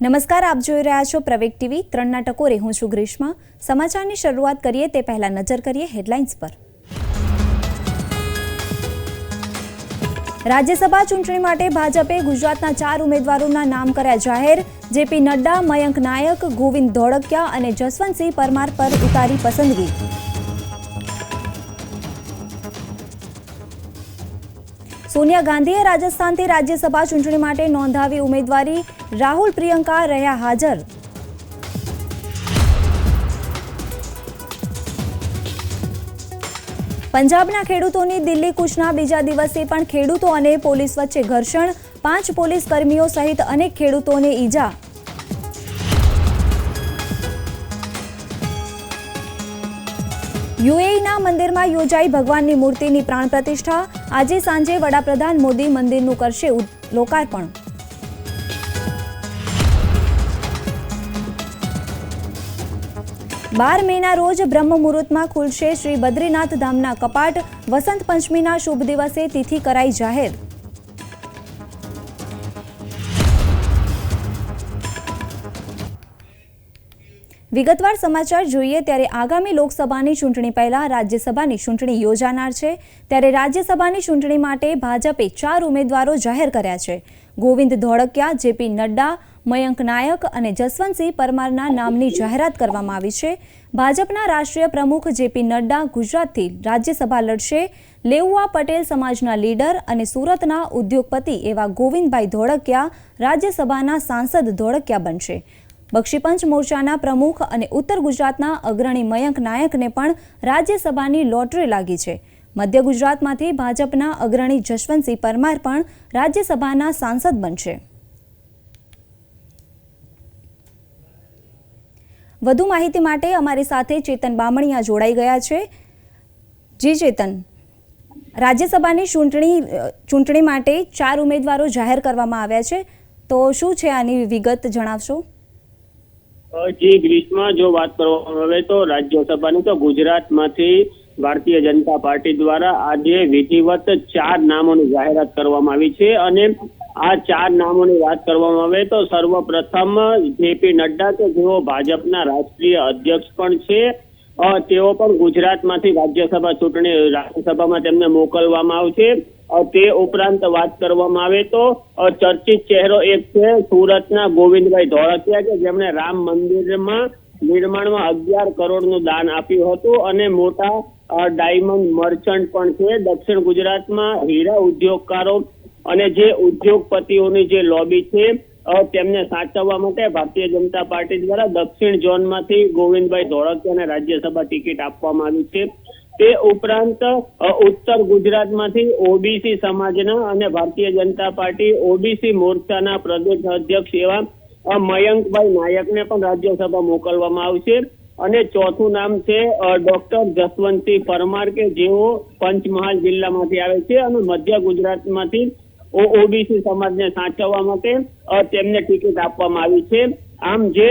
નમસ્કાર, આપ જોઈ રહ્યા છો પ્રવેગ ટીવી. ત્રણના ટકોરે હું છું ગ્રીષ્મા. સમાચારની શરૂઆત કરીએ તે પહેલા નજર કરીએ હેડલાઇન્સ પર. રાજ્યસભા ચૂંટણી માટે ભાજપે ગુજરાતના ચાર ઉમેદવારોના નામ કર્યા જાહેર. જેપી નડ્ડા, મયંક નાયક, ગોવિંદ ધોળકિયા અને જસવંતસિંહ પરમાર પર ઉતારી પસંદગી. સોનિયા ગાંધીએ રાજસ્થાનથી રાજ્યસભા ચૂંટણી માટે નોંધાવી ઉમેદવારી. રાહુલ, પ્રિયંકા રહ્યા હાજર. પંજાબના ખેડૂતોની દિલ્હી કૂચના બીજા દિવસે પણ ખેડૂતો અને પોલીસ વચ્ચે ઘર્ષણ. પાંચ પોલીસ કર્મીઓ સહિત અનેક ખેડૂતોને ઈજા. યુએઈના મંદિરમાં યોજાઈ ભગવાનની મૂર્તિની પ્રાણ પ્રતિષ્ઠા. આજે સાંજે વડાપ્રધાન મોદી મંદિરનું કરશે લોકાર્પણ. બાર મેના રોજ બ્રહ્મ મુહૂર્તમાં ખુલશે શ્રી બદ્રીનાથ ધામના કપાટ. વસંત પંચમીના શુભ દિવસે તિથિ કરાઈ જાહેર. વિગતવાર સમાચાર જોઈએ ત્યારે આગામી લોકસભાની ચૂંટણી પહેલા રાજ્યસભાની ચૂંટણી યોજાનાર છે. ત્યારે રાજ્યસભાની ચૂંટણી માટે ભાજપે ચાર ઉમેદવારો જાહેર કર્યા છે. ગોવિંદ ધોળકિયા, જેપી નડ્ડા, મયંક નાયક અને જસવંતસિંહ પરમારના નામની જાહેરાત કરવામાં આવી છે. ભાજપના રાષ્ટ્રીય પ્રમુખ જેપી નડ્ડા ગુજરાતથી રાજ્યસભા લડશે. લેઉઆ પટેલ સમાજના લીડર અને સુરતના ઉદ્યોગપતિ એવા ગોવિંદભાઈ ધોળકિયા રાજ્યસભાના સાંસદ ધોળકિયા બનશે. બક્ષીપંચ મોરચાના પ્રમુખ અને ઉત્તર ગુજરાતના અગ્રણી મયંક નાયકને પણ રાજ્યસભાની લોટરી લાગી છે. મધ્ય ગુજરાતમાંથી ભાજપના અગ્રણી જશવંતસિંહ પરમાર પણ રાજ્યસભાના સાંસદ બનશે. વધુ માહિતી માટે અમારી સાથે ચેતન બામણિયા જોડાઈ ગયા છે. જી ચેતન, રાજ્યસભાની ચૂંટણી ચૂંટણી માટે ચાર ઉમેદવારો જાહેર કરવામાં આવ્યા છે. તો શું છે આની વિગત જણાવશો? જી ગ્રીસમાં જો વાત કરવામાં આવે તો રાજ્યસભાની તો ગુજરાતમાંથી ભારતીય જનતા પાર્ટી દ્વારા આજે વિધિવત ચાર નામોની જાહેરાત કરવામાં આવી છે અને આ ચાર નામોની વાત કરવામાં આવે તો સર્વપ્રથમ જેપી નડ્ડા કે જેઓ ભાજપના રાષ્ટ્રીય અધ્યક્ષ પણ છે. તેઓ પણ ગુજરાતમાંથી રાજ્યસભા ચૂંટણી, રાજ્યસભામાં તેમને મોકલવામાં આવશે. તે ઉપરાંત વાત કરવામાં આવે તો ચર્ચિત ચહેરો એક છે, સુરતના ગોવિંદભાઈ ધોળકિયા કે જેમણે રામ મંદિરમાં નિર્માણમાં અગિયાર કરોડનું દાન આપ્યું હતું અને મોટા ડાયમંડ મર્ચન્ટ પણ છે. દક્ષિણ ગુજરાતમાં હીરા ઉદ્યોગકારો અને જે ઉદ્યોગપતિઓની જે લોબી છે તેમને સાચવવા માટે ભારતીય જનતા પાર્ટી દ્વારા દક્ષિણ ઝોનમાંથી ગોવિંદભાઈ ધોળકિયાને રાજ્યસભા ટિકિટ આપવામાં આવી છે. તે ઉપરાંત ઉત્તર ગુજરાતમાંથી ઓબીસી સમાજના અને ભારતીય જનતા પાર્ટી ઓબીસી મોરચાના પ્રદેશ અધ્યક્ષ એવા મયંકભાઈ નાયકને પણ રાજ્યસભા મોકલવામાં આવશે. અને ચોથું નામ છે ડોક્ટર જસવંતસિંહ પરમાર કે જેઓ પંચમહાલ જિલ્લામાંથી આવે છે અને મધ્ય ગુજરાતમાંથી ઓબીસી સમાજને સાચવવા માટે તેમને ટિકિટ આપવામાં આવી છે. આમ જે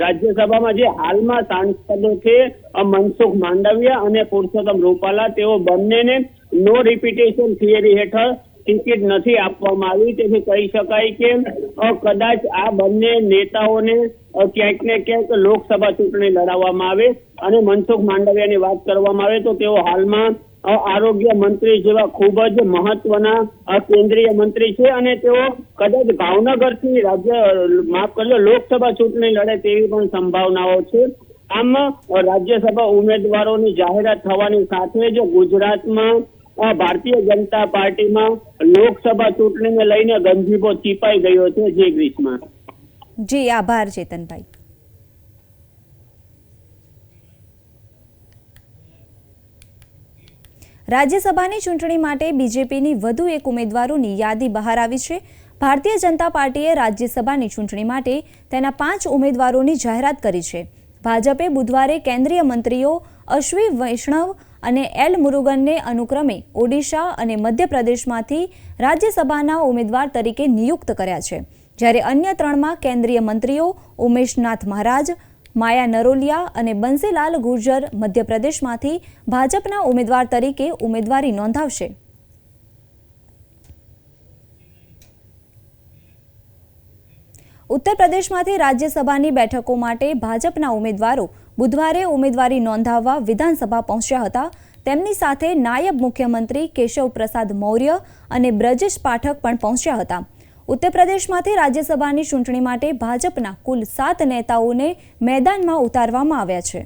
રાજ્યસભામાં જે હાલમાં સાંસદો છે મનસુખ માંડવિયા અને પુરુષોત્તમ રૂપાલા, તેઓ બંનેને નો રિપીટેશન થિયરી હેઠળ ટિકિટ નથી આપવામાં આવી. તેથી કહી શકાય કે કદાચ આ બંને નેતાઓને ક્યાંક ને ક્યાંક લોકસભા ચૂંટણી લડાવવામાં આવે અને મનસુખ માંડવિયાની વાત કરવામાં આવે તો તેઓ હાલમાં આરોગ્ય મંત્રી જેવા ખૂબ જ મહત્વના કેન્દ્રીય મંત્રી છે અને તેઓ કદાચ ભાવનગરથી રાજ્ય, માફ કરજો, લોકસભા ચૂંટણી લડે તેવી પણ સંભાવનાઓ છે. આમ રાજ્યસભા ઉમેદવારોની જાહેરાત થવાની સાથે જ ગુજરાતમાં ભારતીય જનતા પાર્ટીમાં લોકસભા ચૂંટણીને લઈને ગંભીરો ચીપાઈ ગયો છે જે ગ્રીસમાં જી, આભાર, ચેતનભાઈ. રાજ્યસભાની ચૂંટણી માટે બીજેપીની વધુ એક ઉમેદવારોની યાદી બહાર આવી છે. ભારતીય જનતા પાર્ટીએ રાજ્યસભાની ચૂંટણી માટે તેના પાંચ ઉમેદવારોની જાહેરાત કરી છે. ભાજપે બુધવારે કેન્દ્રીય મંત્રીઓ અશ્વી, વૈષ્ણવ અને એલ. મુરુગનને અનુક્રમે ઓડિશા અને મધ્યપ્રદેશમાંથી રાજ્યસભાના ઉમેદવાર તરીકે નિયુક્ત કર્યા છે. જ્યારે અન્ય ત્રણમાં કેન્દ્રીય મંત્રીઓ ઉમેશનાથ મહારાજ, માયા નરોલિયા અને બંસીલાલ ગુર્જર મધ્યપ્રદેશમાંથી ભાજપના ઉમેદવાર તરીકે ઉમેદવારી નોંધાવશે. ઉત્તર પ્રદેશમાંથી રાજ્યસભાની બેઠકો માટે ભાજપના ઉમેદવારો બુધવારે ઉમેદવારી નોંધાવવા વિધાનસભા પહોંચ્યા હતા. તેમની સાથે નાયબ મુખ્યમંત્રી કેશવ પ્રસાદ મૌર્ય અને બ્રજેશ પાઠક પણ પહોંચ્યા હતા. ઉત્તર પ્રદેશમાંથી રાજ્યસભાની ચૂંટણી માટે ભાજપના કુલ સાત નેતાઓને મેદાનમાં ઉતારવામાં આવ્યા છે.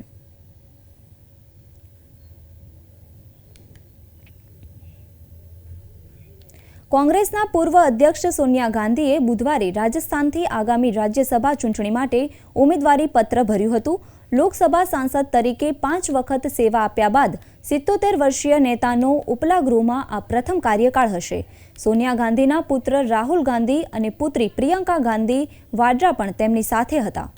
કોંગ્રેસના પૂર્વ અધ્યક્ષ સોનિયા ગાંધીએ બુધવારે રાજસ્થાનથી આગામી રાજ્યસભા ચૂંટણી માટે ઉમેદવારી પત્ર ભર્યું હતું. લોકસભા સાંસદ તરીકે પાંચ વખત સેવા આપ્યા બાદ સિત્તોતેર વર્ષીય નેતાનો ઉપલા ગૃહમાં આ પ્રથમ કાર્યકાળ હશે. સોનિયા ગાંધીના પુત્ર રાહુલ ગાંધી અને પુત્રી પ્રિયંકા ગાંધી વાડ્રા પણ તેમની સાથે હતા.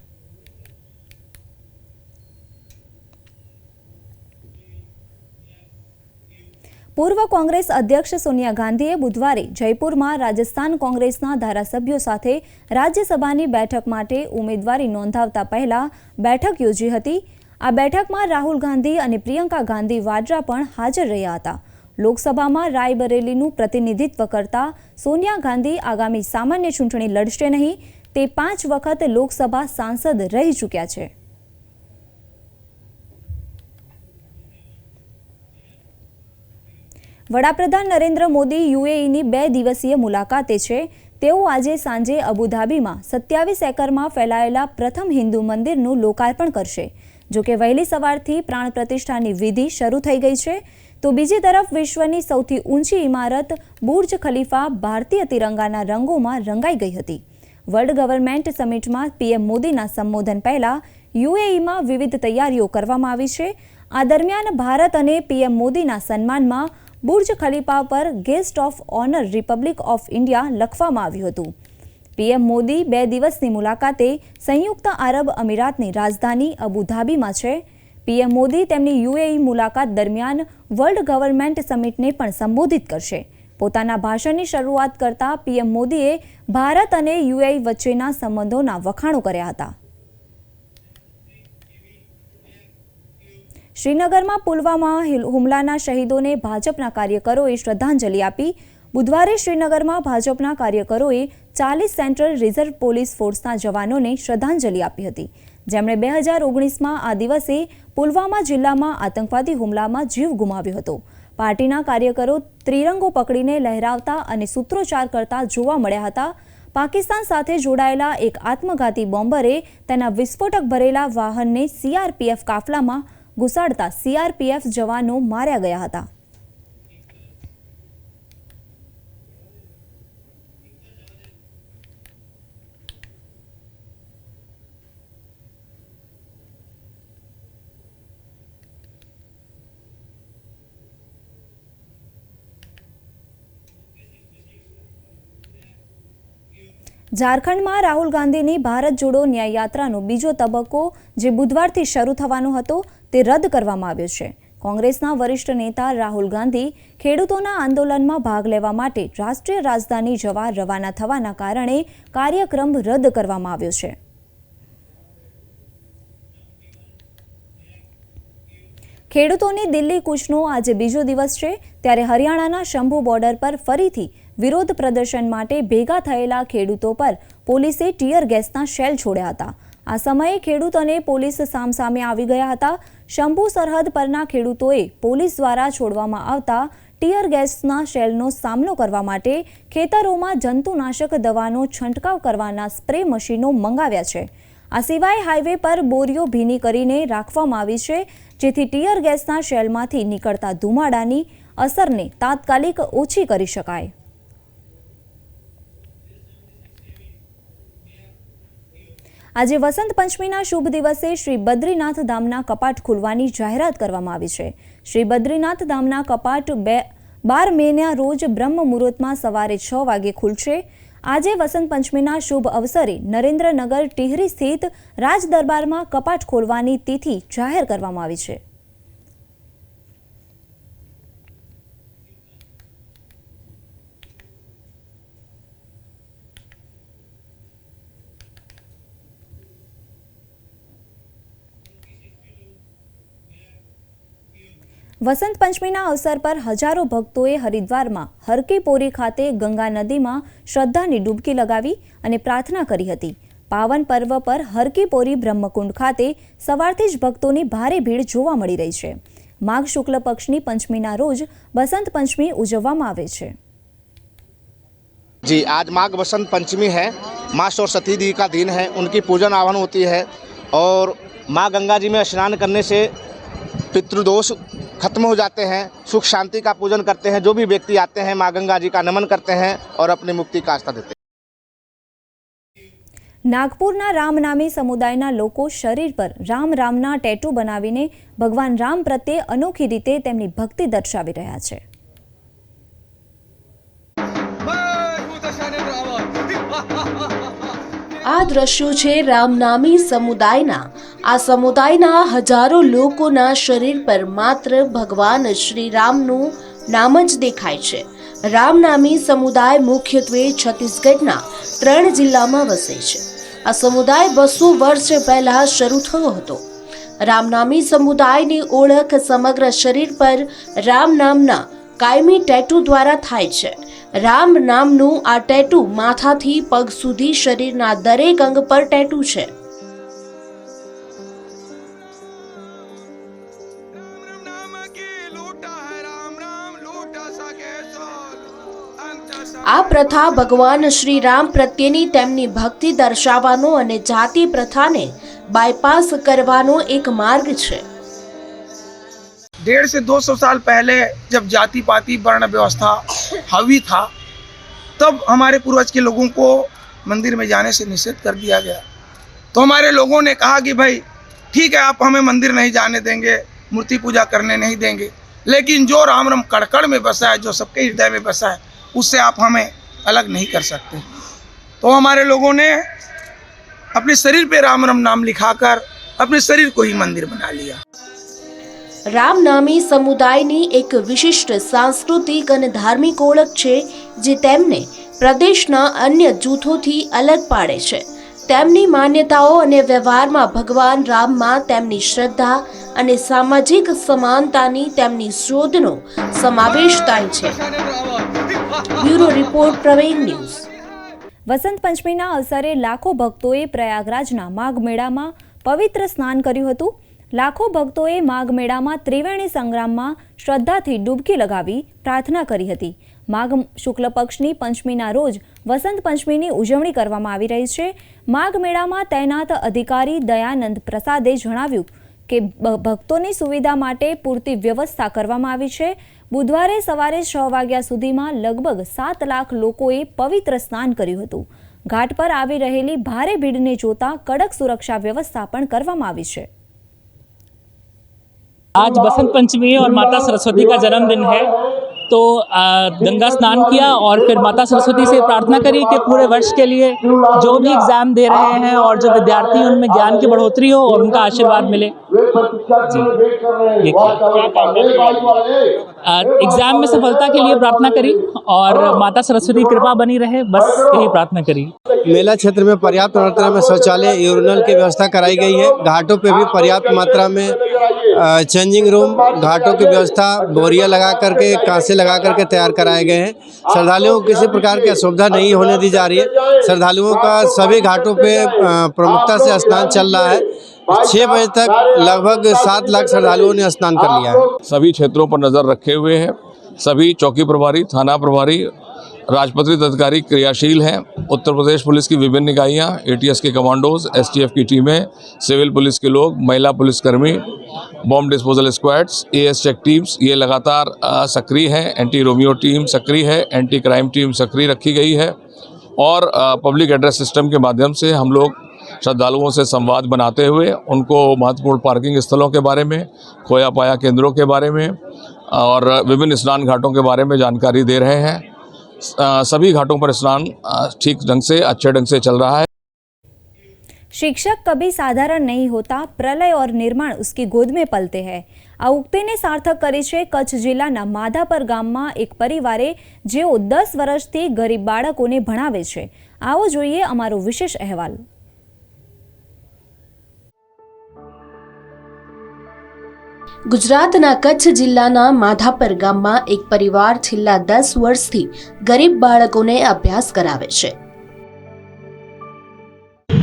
પૂર્વ કોંગ્રેસ અધ્યક્ષ સોનિયા ગાંધીએ બુધવારે જયપુરમાં રાજસ્થાન કોંગ્રેસના ધારાસભ્યો સાથે રાજ્યસભાની બેઠક માટે ઉમેદવારી નોંધાવતા પહેલા બેઠક યોજી હતી. આ બેઠકમાં રાહુલ ગાંધી અને પ્રિયંકા ગાંધી વાડ્રા પણ હાજર રહ્યા હતા. લોકસભામાં રાયબરેલીનું પ્રતિનિધિત્વ કરતા સોનિયા ગાંધી આગામી સામાન્ય ચૂંટણી લડશે નહીં. તે પાંચ વખત લોકસભા સાંસદ રહી ચૂક્યા છે. વડાપ્રધાન નરેન્દ્ર મોદી યુએઈની બે દિવસીય મુલાકાતે છે. તેઓ આજે સાંજે અબુધાબીમાં સત્યાવીસ એકરમાં ફેલાયેલા પ્રથમ હિન્દુ મંદિરનું લોકાર્પણ કરશે. જોકે વહેલી સવારથી પ્રાણ પ્રતિષ્ઠાની વિધિ શરૂ થઈ ગઈ છે. તો બીજી તરફ વિશ્વની સૌથી ઊંચી ઇમારત બુર્જ ખલીફા ભારતીય તિરંગાના રંગોમાં રંગાઈ ગઈ હતી. વર્લ્ડ ગવર્મેન્ટ સમિટમાં પીએમ મોદીના સંબોધન પહેલા યુએઈમાં વિવિધ તૈયારીઓ કરવામાં આવી છે. આ દરમિયાન ભારત અને પીએમ મોદીના સન્માનમાં બુર્જ ખલીફા પર guest of honour republic of India લખવામાં આવ્યું હતું. પીએમ મોદી બે દિવસની મુલાકાતે સંયુક્ત આરબ અમીરાતની રાજધાની અબુધાબીમાં છે. પીએમ મોદી તેમની યુએઈ મુલાકાત દરમિયાન વર્લ્ડ ગવર્મેન્ટ સમિટને પણ સંબોધિત કરશે. પોતાના ભાષણની શરૂઆત કરતા પીએમ મોદીએ ભારત અને યુએઈ વચ્ચેના સંબંધોના વખાણો કર્યા હતા. શ્રીનગરમાં પુલવામા હુમલાના શહીદોને ભાજપના કાર્યકરોએ શ્રદ્ધાંજલિ આપી. બુધવારે શ્રીનગરમાં ભાજપના કાર્યકરોએ ચાલીસ સેન્ટ્રલ રિઝર્વ પોલીસ ફોર્સના જવાનોને શ્રદ્ધાંજલિ આપી હતી. જેમણે બે હજાર ઓગણીસમાં આ દિવસે પુલવામા જિલ્લામાં આતંકવાદી હુમલામાં જીવ ગુમાવ્યો હતો. પાર્ટીના કાર્યકરો ત્રિરંગો પકડીને લહેરાવતા અને સૂત્રોચ્ચાર કરતા જોવા મળ્યા હતા. પાકિસ્તાન સાથે જોડાયેલા એક આત્મઘાતી બોમ્બરે તેના વિસ્ફોટક ભરેલા વાહનને સીઆરપીએફ કાફલામાં ઘુસાડતા સીઆરપીએફ જવાનો માર્યા ગયા હતા. ઝારખંડમાં રાહુલ ગાંધીની ભારત જોડો ન્યાય યાત્રાનો બીજો તબક્કો, જે બુધવારથી શરૂ થવાનો હતો તે રદ કરવામાં આવ્યો છે. કોંગ્રેસના વરિષ્ઠ નેતા રાહુલ ગાંધી ખેડૂતોના આંદોલનમાં ભાગ લેવા માટે રાષ્ટ્રીય રાજધાની જવા રવાના થવાના કારણે કાર્યક્રમ રદ કરવામાં આવ્યો છે. ખેડૂતોની દિલ્હી કૂચનો આજે બીજો દિવસ છે. ત્યારે હરિયાણાના શંભુ બોર્ડર પર ફરીથી વિરોધ પ્રદર્શન માટે ભેગા થયેલા ખેડૂતો પર પોલીસે ટીયર ગેસના શેલ છોડ્યા હતા. આ સમયે ખેડૂત અને પોલીસ સામસામે આવી ગયા હતા. શંભુ સરહદ પરના ખેડૂતોએ પોલીસ દ્વારા છોડવામાં આવતા ટીયર ગેસના શેલનો સામનો કરવા માટે ખેતરોમાં જંતુનાશક દવાનો છંટકાવ કરવાના સ્પ્રે મશીનો મંગાવ્યા છે. આ સિવાય હાઈવે પર બોરીઓ ભીની કરીને રાખવામાં આવી છે, જેથી ટીયર ગેસના શેલમાંથી નીકળતા ધુમાડાની અસરને તાત્કાલિક ઓછી કરી શકાય. આજે વસંત પંચમીના શુભ દિવસે શ્રી બદ્રીનાથ ધામના કપાટ ખુલવાની જાહેરાત કરવામાં આવી છે. શ્રી બદ્રીનાથ ધામના કપાટ બે, બાર મેના રોજ બ્રહ્મ મુહૂર્તમાં સવારે છ વાગે ખુલશે. આજે વસંત પંચમીના શુભ અવસરે નરેન્દ્રનગર ટિહરી સ્થિત રાજદરબારમાં કપાટ ખોલવાની તિથિ જાહેર કરવામાં આવી છે. વસંત પંચમીના અવસર પર હજારો ભક્તોએ હરિદ્વારમાં હરકી પોરી ખાતે ગંગા નદીમાં શ્રદ્ધાની ડૂબકી લગાવી અને પ્રાર્થના કરી હતી પાવન પર્વ પર હરકી પોરી બ્રહ્મકુંડ ખાતે સવારથી જ ભક્તોની ભારે ભીડ જોવા મળી રહી છે માઘ શુક્લ પક્ષની પંચમીના રોજ બસંત પંચમી ઉજવવામાં આવે છે जी आज माघ बसंत पंचमी है माँ सरस्वती देवी का दिन है उनकी पूजन आवन होती है और माँ गंगा जी में स्नान करने से पितृदोष खत्म हो जाते हैं सुख शांति का पूजन करते हैं जो भी व्यक्ति आते हैं माँ गंगा जी का नमन करते हैं और अपनी मुक्ति का आस्था देते हैं નાગપુરના રામનામી સમુદાયના લોકો શરીર પર રામ રામના ટેટુ બનાવીને ભગવાન રામ પ્રત્યે અનોખી રીતે તેમની ભક્તિ દર્શાવી રહ્યા છે આ દ્રશ્યો છે રામનામી સમુદાયના. આ સમુદાયના હજારો લોકોના શરીર પર માત્ર ભગવાન શ્રી રામનું નામ જ દેખાય છે. રામનામી સમુદાય મુખ્યત્વે છત્તીસગઢના ત્રણ જિલ્લામાં વસે છે. આ સમુદાય બસો વર્ષ પહેલા શરૂ થયો હતો. રામનામી સમુદાયની ઓળખ સમગ્ર શરીર પર રામ નામના કાયમી ટેટુ દ્વારા થાય છે. રામ નામનું આ ટેટુ માથાથી પગ સુધી શરીરના દરેક અંગ પર ટેટુ છે राम नाम की लूटा है राम राम लूटा सके सोल अंत આ प्रथा ભગવાન શ્રી રામ પ્રત્યેની તેમની ભક્તિ દર્શાવવાનો અને જાતિ પ્રથાને બાયપાસ કરવાનો એક માર્ગ છે डेढ़ से दो सौ साल पहले जब जाति पाति वर्ण व्यवस्था हावी था, तब हमारे पूर्वज के लोगों को मंदिर में जाने से निषेध कर दिया गया। तो हमारे लोगों ने कहा कि भाई, ठीक है, आप हमें मंदिर नहीं जाने देंगे, मूर्ति पूजा करने नहीं देंगे, लेकिन जो राम राम कड़कड़ में बसा है, जो सबके हृदय में बसा है, उससे आप हमें अलग नहीं कर सकते। तो हमारे लोगों ने अपने शरीर पे राम राम नाम लिखाकर अपने शरीर को ही मंदिर बना लिया। રામનામી સમુદાયની એક વિશિષ્ટ સાંસ્કૃતિક અને ધાર્મિક ઓળખ છે, જે તેમને પ્રદેશના અન્ય જૂથોથી અલગ પાડે છે. તેમની માન્યતાઓ અને વ્યવહારમાં ભગવાન રામમાં તેમની શ્રદ્ધા અને સામાજિક સમાનતાની તેમની શોધનો સમાવેશ થાય છે. Bureau report Pravin news. Vasant પંચમીના અવસરે લાખો ભક્તોએ પ્રયાગરાજના માઘ મેળામાં પવિત્ર સ્નાન કર્યું હતું. લાખો ભક્તોએ માઘ મેળામાં ત્રિવેણી સંગ્રામમાં શ્રદ્ધાથી ડૂબકી લગાવી પ્રાર્થના કરી હતી. માઘ શુક્લ પક્ષની પંચમીના રોજ વસંત પંચમીની ઉજવણી કરવામાં આવી રહી છે. માઘ મેળામાં તૈનાત અધિકારી દયાનંદ પ્રસાદે જણાવ્યું કે ભક્તોની સુવિધા માટે પૂરતી વ્યવસ્થા કરવામાં આવી છે. બુધવારે સવારે છ વાગ્યા સુધીમાં લગભગ સાત લાખ લોકોએ પવિત્ર સ્નાન કર્યું હતું. ઘાટ પર આવી રહેલી ભારે ભીડને જોતા કડક સુરક્ષા વ્યવસ્થા પણ કરવામાં આવી છે. आज बसंत पंचमी है और माता सरस्वती का जन्मदिन है। तो गंगा स्नान किया और फिर माता सरस्वती से प्रार्थना करी कि पूरे वर्ष के लिए जो भी एग्ज़ाम दे रहे हैं और जो विद्यार्थी उनमें ज्ञान की बढ़ोतरी हो और उनका आशीर्वाद मिले। एग्ज़ाम में सफलता के लिए प्रार्थना करी और माता सरस्वती की कृपा बनी रहे बस यही प्रार्थना करी। मेला क्षेत्र में पर्याप्त मात्रा में शौचालय यूरिनल की व्यवस्था कराई गई है। घाटों पे भी पर्याप्त मात्रा में चेंजिंग रूम घाटों की व्यवस्था बोरिया लगा करके कांसे लगा करके तैयार कराए गए हैं। श्रद्धालुओं को किसी प्रकार की असुविधा नहीं होने दी जा रही है। श्रद्धालुओं का सभी घाटों पे प्रमुखता से स्नान चल रहा है। छः बजे तक लगभग सात लाख श्रद्धालुओं ने स्नान कर लिया है। सभी क्षेत्रों पर नज़र रखे हुए हैं। सभी चौकी प्रभारी थाना प्रभारी राजपत्रित अधिकारी क्रियाशील हैं। उत्तर प्रदेश पुलिस की विभिन्न इकाइयाँ एटीएस के कमांडोज एसटीएफ की टीमें सिविल पुलिस के लोग महिला पुलिसकर्मी bomb disposal squads AS check teams ये लगातार सक्रिय हैं। एंटी रोमियो टीम सक्रिय है एंटी क्राइम टीम सक्रिय रखी गई है। और पब्लिक एड्रेस सिस्टम के माध्यम से हम लोग श्रद्धालुओं से संवाद बनाते हुए उनको महत्वपूर्ण पार्किंग स्थलों के बारे में खोया पाया केंद्रों के बारे में और विभिन्न स्नान घाटों के बारे में जानकारी दे रहे हैं अ, सभी घाटों पर स्नान अ, ठीक ढंग से अच्छे ढंग से चल रहा है शिक्षक कभी साधारण नहीं होता प्रलय और निर्माण उसकी गोद में पलते हैं આ ઉક્તિને સાર્થક કરી છે કચ્છ જિલ્લાના માધાપર ગામમાં એક પરિવારે જેઓ દસ વર્ષથી ગરીબ બાળકોને ભણાવે છે આવો જોઈએ અમારો વિશેષ અહેવાલ ગુજરાતના કચ્છ જિલ્લાના માધાપર ગામમાં એક પરિવાર છેલ્લા દસ વર્ષથી ગરીબ બાળકોને અભ્યાસ કરાવે છે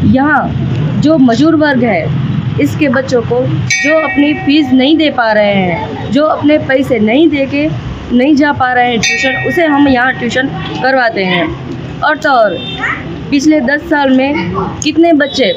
यहाँ जो मजदूर वर्ग है इसके बच्चों को जो अपनी फीस नहीं दे पा रहे हैं जो अपने पैसे नहीं दे के नहीं जा पा रहे हैं ट्यूशन उसे हम यहाँ ट्यूशन करवाते हैं और तो और पिछले दस साल में कितने बच्चे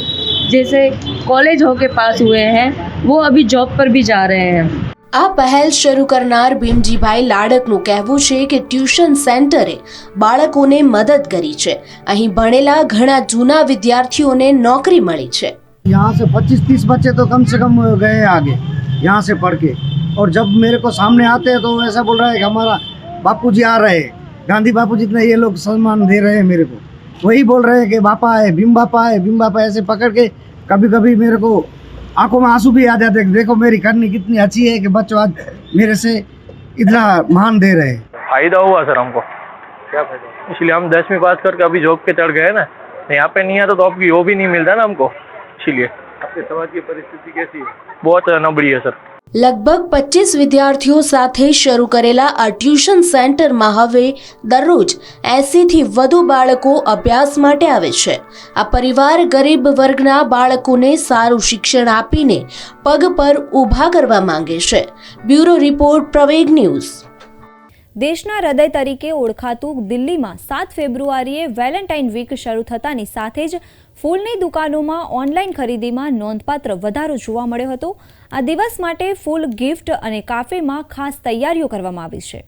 जैसे कॉलेज होके पास हुए हैं वो अभी जॉब पर भी जा रहे हैं આ પહેલ શરૂ કરનાર ભીમજીભાઈ લાડકનું કહેવું છે કે ટ્યુશન સેન્ટરે બાળકોને મદદ કરી છે અહીં ભણેલા ઘણા જૂના વિદ્યાર્થીઓને નોકરી મળી છે यहाँ से 25-30 बच्चे तो कम से कम गए हैं आगे यहाँ से पढ़ के और जब मेरे को सामने आते हैं तो ऐसा बोल रहा है कि हमारा बापू जी आ रहे हैं गांधी बापू जितना ये लोग सम्मान दे रहे हैं मेरे को वही बोल रहे हैं कि बापा है भीम बापा है भीम बापा ऐसे पकड़ के कभी कभी मेरे को आँखों में आँसू भी आ जाते हैं देखो मेरी करनी कितनी अच्छी है कि बच्चों आज मेरे से इतना मान दे रहे फ़ायदा हुआ सर हमको। क्या फ़ायदा इसलिए हम दसवीं पास करके अभी जॉब के चढ़ गए ना यहाँ पे नहीं आता तो आपकी वो भी नहीं मिलता ना हमको। इसीलिए। आपके समाज की परिस्थिति कैसी है? बहुत नबड़ी है सर। લગભગ પચીસ વિદ્યાર્થીઓ સાથે શરૂ કરેલા આ ટ્યુશન સેન્ટરમાં હવે દરરોજ એંસીથી વધુ બાળકો અભ્યાસ માટે આવે છે. આ પરિવાર ગરીબ વર્ગના બાળકોને સારું શિક્ષણ આપીને પગ પર ઊભા કરવા માંગે છે. Bureau report Praveg news. દેશના હૃદય તરીકે ઓળખાતું દિલ્હીમાં સાત ફેબ્રુઆરીએ વેલેન્ટાઇન વીક શરૂ થતાની સાથે જ ફૂલની દુકાનોમાં ઓનલાઈન ખરીદીમાં નોંધપાત્ર વધારો જોવા મળ્યો હતો. આ દિવસ માટે ફૂલ ગિફ્ટ અને કાફેમાં ખાસ તૈયારીઓ કરવામાં આવી છે.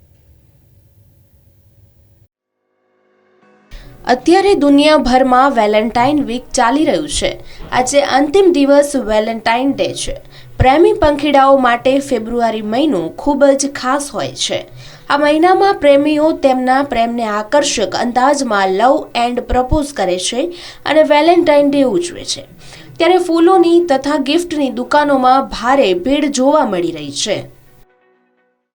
અત્યારે દુનિયાભરમાં વેલેન્ટાઇન વીક ચાલી રહ્યું છે. આજે અંતિમ દિવસ વેલેન્ટાઇન ડે છે. પ્રેમી પંખીડાઓ માટે ફેબ્રુઆરી મહિનો ખૂબ જ ખાસ હોય છે આ મહિનામાં પ્રેમીઓ તેમના પ્રેમને આકર્ષક અંદાજમાં લવ એન્ડ પ્રપોઝ કરે છે અને વેલેન્ટાઇન ડે ઉજવે છે ત્યારે ફૂલોની તથા ગિફ્ટની દુકાનોમાં ભારે ભીડ જોવા મળી રહી છે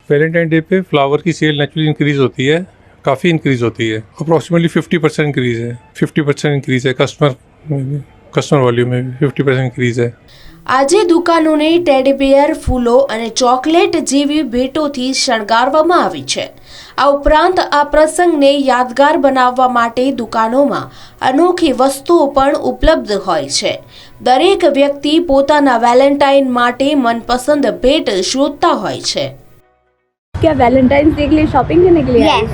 वैलेंटाइन डे पे फ्लावर की सेल नेचुरली इंक्रीज होती है काफ़ी इंक्रीज होती है अप्रॉक्सीमेटली फिफ्टी परसेंट इंक्रीज है फिफ्टी परसेंट इंक्रीज है कस्टमर में भी कस्टमर वॉल्यूम में भी फिफ्टी परसेंट इंक्रीज है આજે દુકાનોને ટેડીબિયર ફૂલો અને ચોકલેટ જેવી ભેટોથી શણગારવામાં આવી છે આ ઉપરાંત આ પ્રસંગને યાદગાર બનાવવા માટે દુકાનોમાં અનોખી વસ્તુઓ પણ ઉપલબ્ધ હોય છે દરેક વ્યક્તિ પોતાના વેલેન્ટાઇન માટે મનપસંદ ભેટ શોધતા હોય છે क्या वैलेंटाइंस डे के लिए शॉपिंग करने के लिए Yes.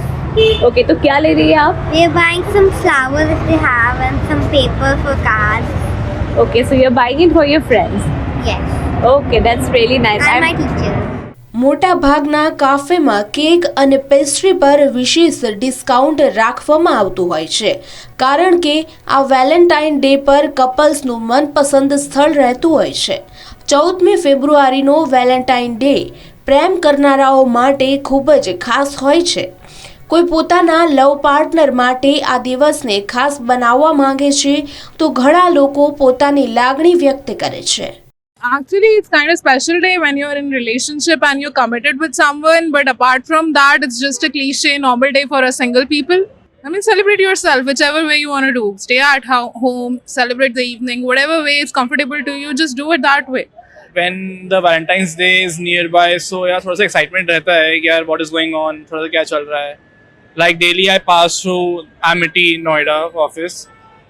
ओके तो क्या ले रही है आप We're buying some flowers if they have and some paper for cards. Okay, so you're buying it for your friends? Yes. Okay, that's really nice. And my teacher. મોટાભાગના કાફેમાં કેક અને pastry પર વિશેષ ડિસ્કાઉન્ટ રાખવામાં આવતું હોય છે કારણ કે આ વેલેન્ટાઇન ડે પર કપલ્સનું મનપસંદ સ્થળ રહેતું હોય છે ચૌદમી ફેબ્રુઆરીનો વેલેન્ટાઇન ડે પ્રેમ કરનારાઓ માટે ખૂબ જ ખાસ હોય છે કોઈ પોતાના લવ પાર્ટનર માટે આ દિવસને ખાસ બનાવવા માંગે છે તો ઘણા લોકો પોતાની લાગણી વ્યક્ત કરે છે Actually, it's kind of special day when you're in relationship and you're committed with someone. But apart from that, it's just a cliche normal day for a single people. I mean, celebrate yourself whichever way you want to do. Stay at ho- home, celebrate the evening, whatever way is comfortable to you. Just do it that way. when the Valentine's Day is nearby, so यार थोड़ा सा excitement रहता है कि यार what is going on, थोड़ा सा क्या चल रहा है. Like daily I pass through Amity, Noida office.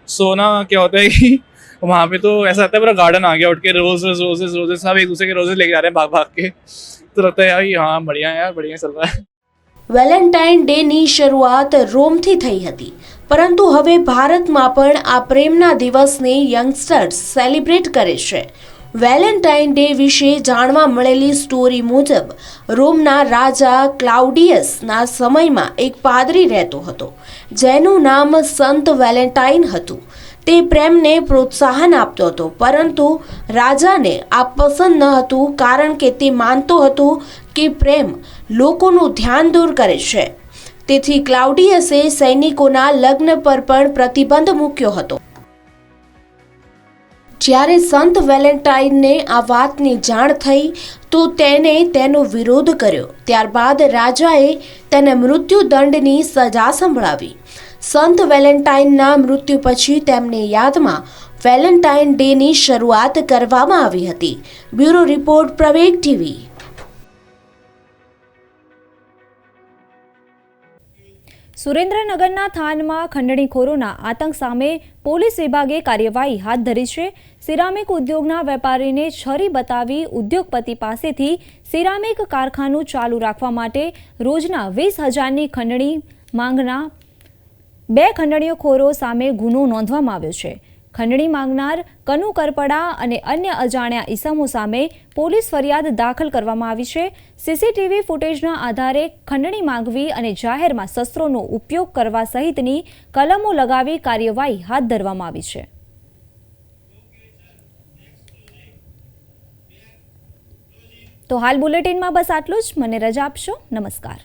So ना क्या होता है कि वहाँ पे तो ऐसा लगता है पूरा गार्डन आ गया उठ के रोजेस रोजेस रोजेस सब एक दूसरे के रोजेस लेके जा रहे हैं भाग भाग के तो लगता है यार कि हाँ बढ़िया है यार बढ़िया चल रहा है વેલેન્ટાઇન ડેની શરૂઆત રોમથી થઈ હતી પરંતુ હવે ભારતમાં પણ આ પ્રેમના દિવસને યંગસ્ટર્સ સેલિબ્રેટ કરે છે વેલેન્ટાઇન ડે વિશે જાણવા મળેલી સ્ટોરી મુજબ, રોમના રાજા ક્લાઉડિયસના સમયમાં એક પાદરી રહેતો હતો, જેનું નામ સંત વેલેન્ટાઇન હતું. તે પ્રેમને પ્રોત્સાહન આપતો હતો, પરંતુ રાજાને આ પસંદ ન હતું કારણ કે તે માનતો હતો કે પ્રેમ લોકોનું ધ્યાન દૂર કરે છે. તેથી ક્લાઉડિયસે સૈનિકોના લગ્ન પર પણ પ્રતિબંધ મૂક્યો હતો. જ્યારે સંત વેલેન્ટાઇનને આ વાતની જાણ થઈ, તો તેને તેનો વિરોધ કર્યો. ત્યારબાદ રાજાએ તેને મૃત્યુદંડની સજા સંભળાવી. સંત વેલેન્ટાઇનના મૃત્યુ પછી તેમની યાદમાં વેલેન્ટાઇન ડેની શરૂઆત કરવામાં આવી હતી. Bureau report Praveg TV. સુરેન્દ્રનગરના થાનમાં ખંડણીખોરોના આતંક સામે પોલીસ વિભાગે કાર્યવાહી હાથ ધરી છે. સિરામિક ઉદ્યોગના વેપારીને છરી બતાવી ઉદ્યોગપતિ પાસેથી સિરામિક કારખાનું ચાલુ રાખવા માટે રોજના વીસ હજારની ખંડણી માંગના બે ખંડણીખોરો સામે ગુનો નોંધવામાં આવ્યો છે. ખંડણી માંગનાર કનુ કરપડા અને અન્ય અજાણ્યા ઈસમો સામે પોલીસ ફરિયાદ દાખલ કરવામાં આવી છે. સીસીટીવી ફૂટેજના આધારે ખંડણી માંગવી અને જાહેરમાં શસ્ત્રોનો ઉપયોગ કરવા સહિતની કલમો લગાવી કાર્યવાહી હાથ ધરવામાં આવી છે. તો હાલ બુલેટિનમાં બસ આટલું જ. મને રજા આપશો. નમસ્કાર.